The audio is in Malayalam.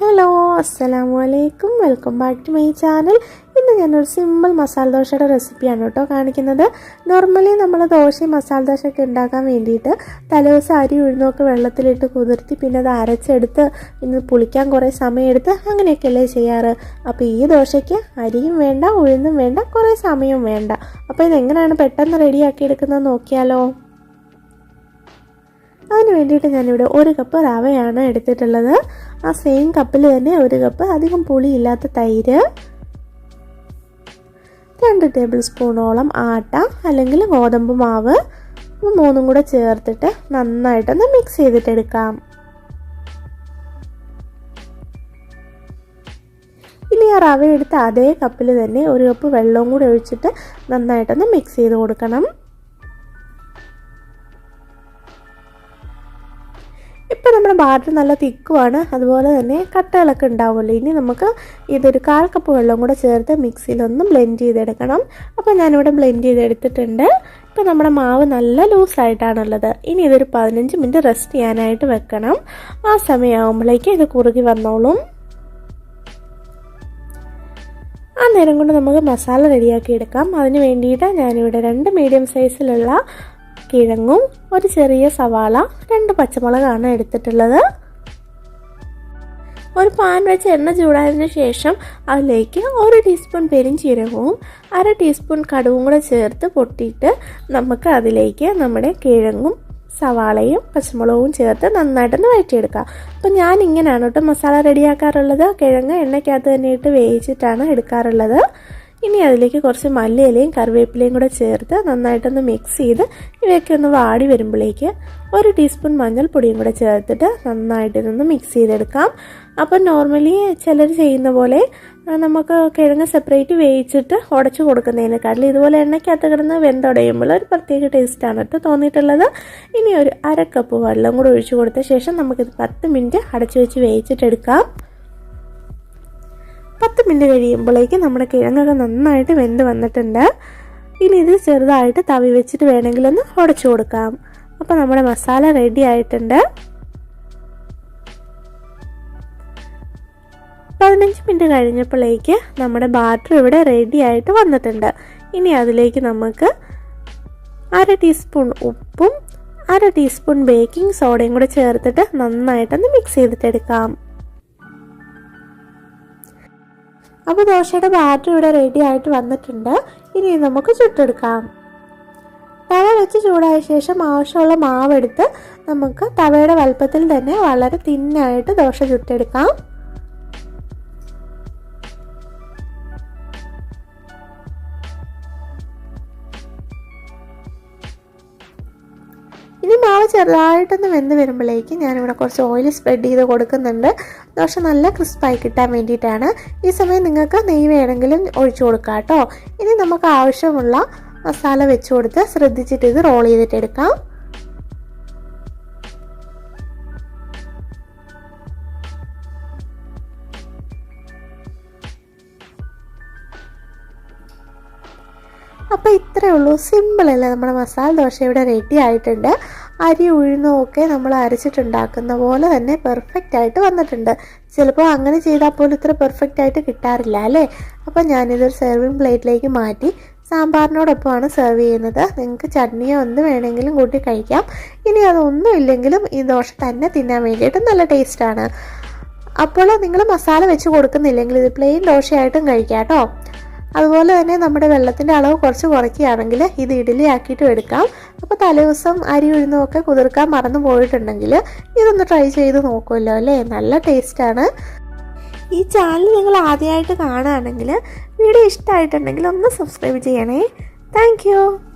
ഹലോ അസ്സലാമു അലൈക്കും welcome back to my channel. ഇന്ന് ഞാനൊരു സിമ്പിൾ മസാല ദോശയുടെ റെസിപ്പിയാണ് കേട്ടോ കാണിക്കുന്നത്. നോർമലി നമ്മൾ ദോശയും മസാല ദോശയൊക്കെ ഉണ്ടാക്കാൻ വേണ്ടിയിട്ട് തലേദിവസം അരി ഉഴുന്നൊക്കെ വെള്ളത്തിലിട്ട് കുതിർത്തി പിന്നെ അത് അരച്ചെടുത്ത് ഇന്ന് പുളിക്കാൻ കുറേ സമയമെടുത്ത് അങ്ങനെയൊക്കെയല്ലേ ചെയ്യാറ്. അപ്പോൾ ഈ ദോശയ്ക്ക് അരിയും വേണ്ട ഉഴുന്നും വേണ്ട കുറേ സമയവും വേണ്ട. അപ്പോൾ ഇതെങ്ങനെയാണ് പെട്ടെന്ന് റെഡിയാക്കി എടുക്കുന്നത് നോക്കിയാലോ. അതിന് വേണ്ടിയിട്ട് ഞാനിവിടെ ഒരു കപ്പ് റവയാണ് എടുത്തിട്ടുള്ളത്. ആ സെയിം കപ്പിൽ തന്നെ ഒരു കപ്പ് അധികം പുളിയില്ലാത്ത തൈര്. രണ്ട് ടേബിൾ സ്പൂണോളം ആട്ട അല്ലെങ്കിൽ ഗോതമ്പ് മാവ്. മൂന്നും കൂടെ ചേർത്തിട്ട് നന്നായിട്ടൊന്ന് മിക്സ് ചെയ്തിട്ടെടുക്കാം. ഇനി ആ റവ എടുത്ത് അതേ കപ്പിൽ തന്നെ ഒരു കപ്പ് വെള്ളവും കൂടെ ഒഴിച്ചിട്ട് നന്നായിട്ടൊന്ന് മിക്സ് ചെയ്ത് കൊടുക്കണം. നമ്മുടെ ബാറ്റർ നല്ല തിക്കുമാണ് അതുപോലെ തന്നെ കട്ടകളൊക്കെ ഉണ്ടാവുമല്ലോ. ഇനി നമുക്ക് ഇതൊരു കാൽ കപ്പ് വെള്ളം കൂടെ ചേർത്ത് മിക്സിയിലൊന്ന് ബ്ലെൻഡ് ചെയ്തെടുക്കണം. അപ്പോൾ ഞാനിവിടെ ബ്ലെൻഡ് ചെയ്തെടുത്തിട്ടുണ്ട്. ഇപ്പോൾ നമ്മുടെ മാവ് നല്ല ലൂസായിട്ടാണുള്ളത്. ഇനി ഇതൊരു പതിനഞ്ച് മിനിറ്റ് റെസ്റ്റ് ചെയ്യാനായിട്ട് വെക്കണം. ആ സമയമാകുമ്പോഴേക്ക് ഇത് കുറുകി വന്നോളും. ആ നേരം കൊണ്ട് നമുക്ക് മസാല റെഡിയാക്കി എടുക്കാം. അതിന് വേണ്ടിയിട്ട് ഞാനിവിടെ രണ്ട് മീഡിയം സൈസിലുള്ള കിഴങ്ങും ഒരു ചെറിയ സവാള രണ്ട് പച്ചമുളകാണ് എടുത്തിട്ടുള്ളത്. ഒരു പാൻ വെച്ച് എണ്ണ ചൂടായതിനു ശേഷം അതിലേക്ക് ഒരു ടീസ്പൂൺ പെരിഞ്ചീരകവും അര ടീസ്പൂൺ കടുവും കൂടെ ചേർത്ത് പൊട്ടിയിട്ട് നമുക്ക് അതിലേക്ക് നമ്മുടെ കിഴങ്ങും സവാളയും പച്ചമുളകും ചേർത്ത് നന്നായിട്ടൊന്ന് വഴറ്റിയെടുക്കുക അപ്പം ഞാൻ ഇങ്ങനെയാണ് കേട്ടോ മസാല റെഡിയാക്കാറുള്ളത്. കിഴങ്ങ് എണ്ണയ്ക്കകത്ത് തന്നെ ഇട്ട് വേവിച്ചിട്ടാണ് എടുക്കാറുള്ളത്. ഇനി അതിലേക്ക് കുറച്ച് മല്ലിയിലയും കറിവേപ്പിലയും കൂടെ ചേർത്ത് നന്നായിട്ടൊന്ന് മിക്സ് ചെയ്ത് ഇവയൊക്കെ ഒന്ന് വാടി വരുമ്പോഴേക്ക് ഒരു ടീസ്പൂൺ മഞ്ഞൾപ്പൊടിയും കൂടെ ചേർത്തിട്ട് നന്നായിട്ട് ഇതൊന്ന് മിക്സ് ചെയ്തെടുക്കാം. അപ്പം നോർമലി ചിലർ ചെയ്യുന്ന പോലെ നമുക്ക് കിഴങ്ങ് സെപ്പറേറ്റ് വേവിച്ചിട്ട് ഉടച്ചു കൊടുക്കുന്നതിനേക്കാട്ടിൽ ഇതുപോലെ എണ്ണയ്ക്കകത്ത് കിടന്ന് വെന്തുടയുമ്പോൾ ഒരു പ്രത്യേക ടേസ്റ്റാണ് കേട്ടോ തോന്നിയിട്ടുള്ളത്. ഇനി ഒരു അര കപ്പ് വെള്ളം കൂടെ ഒഴിച്ചു കൊടുത്ത ശേഷം നമുക്കിത് പത്ത് മിനിറ്റ് അടച്ചു വെച്ച് വേവിച്ചിട്ടെടുക്കാം. പത്ത് മിനിറ്റ് കഴിയുമ്പോഴേക്ക് നമ്മുടെ കിഴങ്ങൊക്കെ നന്നായിട്ട് വെന്ത് വന്നിട്ടുണ്ട്. ഇനി ഇത് ചെറുതായിട്ട് തവി വെച്ചിട്ട് വേണമെങ്കിൽ ഒന്ന് ഉടച്ചു കൊടുക്കാം. അപ്പോൾ നമ്മുടെ മസാല റെഡി ആയിട്ടുണ്ട്. പതിനഞ്ച് മിനിറ്റ് കഴിഞ്ഞപ്പോഴേക്ക് നമ്മുടെ ബാറ്റർ ഇവിടെ റെഡി ആയിട്ട് വന്നിട്ടുണ്ട്. ഇനി അതിലേക്ക് നമുക്ക് അര ടീസ്പൂൺ ഉപ്പും അര ടീസ്പൂൺ ബേക്കിംഗ് സോഡയും കൂടെ ചേർത്തിട്ട് നന്നായിട്ടൊന്ന് മിക്സ് ചെയ്തിട്ടെടുക്കാം. അപ്പോൾ ദോശയുടെ ബാറ്റർ ഇവിടെ റെഡി ആയിട്ട് വന്നിട്ടുണ്ട്. ഇനി നമുക്ക് ചുട്ടെടുക്കാം. തവ വെച്ച് ചൂടായ ശേഷം ആവശ്യമുള്ള മാവെടുത്ത് നമുക്ക് തവയുടെ വലുപ്പത്തിൽ തന്നെ വളരെ തിന്നായിട്ട് ദോശ ചുട്ടെടുക്കാം. ചെറുതായിട്ടൊന്ന് വെന്ത് വരുമ്പോഴേക്ക് ഞാനിവിടെ കുറച്ച് ഓയിൽ സ്പ്രെഡ് ചെയ്ത് കൊടുക്കുന്നുണ്ട്. ദോശ നല്ല ക്രിസ്പായി കിട്ടാൻ വേണ്ടിയിട്ടാണ്. ഈ സമയം നിങ്ങൾക്ക് നെയ്യ് വേണമെങ്കിലും ഒഴിച്ചു കൊടുക്കാം കേട്ടോ. ഇനി നമുക്ക് ആവശ്യമുള്ള മസാല വെച്ച് കൊടുത്ത് ശ്രദ്ധിച്ചിട്ട് ഇത് റോൾ ചെയ്തിട്ട് എടുക്കാം. അപ്പോൾ ഇത്രയേ ഉള്ളൂ. സിമ്പിളല്ലേ നമ്മുടെ മസാല ദോശ ഇവിടെ റെഡി ആയിട്ടുണ്ട്. അരി ഉഴുന്നും നമ്മൾ അരച്ചിട്ടുണ്ടാക്കുന്ന പോലെ തന്നെ പെർഫെക്റ്റ് ആയിട്ട് വന്നിട്ടുണ്ട്. ചിലപ്പോൾ അങ്ങനെ ചെയ്താൽ പോലും ഇത്ര പെർഫെക്റ്റ് ആയിട്ട് കിട്ടാറില്ല അല്ലേ? അപ്പോൾ ഞാനിതൊരു സെർവിങ് പ്ലേറ്റിലേക്ക് മാറ്റി സാമ്പാറിനോടൊപ്പമാണ് സെർവ് ചെയ്യുന്നത്. നിങ്ങൾക്ക് ചട്നിയോ എന്ത് വേണമെങ്കിലും കൂട്ടി കഴിക്കാം. ഇനി അതൊന്നും ഇല്ലെങ്കിലും ഈ ദോശ തന്നെ തിന്നാൻ വേണ്ടിയിട്ട് നല്ല ടേസ്റ്റാണ് അപ്പോൾ നിങ്ങൾ മസാല വെച്ച് കൊടുക്കുന്നില്ലെങ്കിൽ ഇത് പ്ലെയിൻ ദോശയായിട്ടും കഴിക്കാം കേട്ടോ. അതുപോലെ തന്നെ നമ്മുടെ വെള്ളത്തിന്റെ അളവ് കുറച്ച് കുറയ്ക്കുകയാണെങ്കിൽ ഇത് ഇഡ്ഡലി ആക്കിയിട്ടും എടുക്കാം. അപ്പോൾ തലേദിവസം അരി ഉഴുന്നും കുതിർക്കാൻ മറന്നു പോയിട്ടുണ്ടെങ്കിൽ ഇതൊന്ന് ട്രൈ ചെയ്ത് നോക്കുമല്ലോ അല്ലേ? നല്ല ടേസ്റ്റാണ് ഈ ചാനൽ നിങ്ങൾ ആദ്യമായിട്ട് കാണുകയാണെങ്കിൽ വീഡിയോ ഇഷ്ടമായിട്ടുണ്ടെങ്കിൽ ഒന്ന് സബ്സ്ക്രൈബ് ചെയ്യണേ. താങ്ക്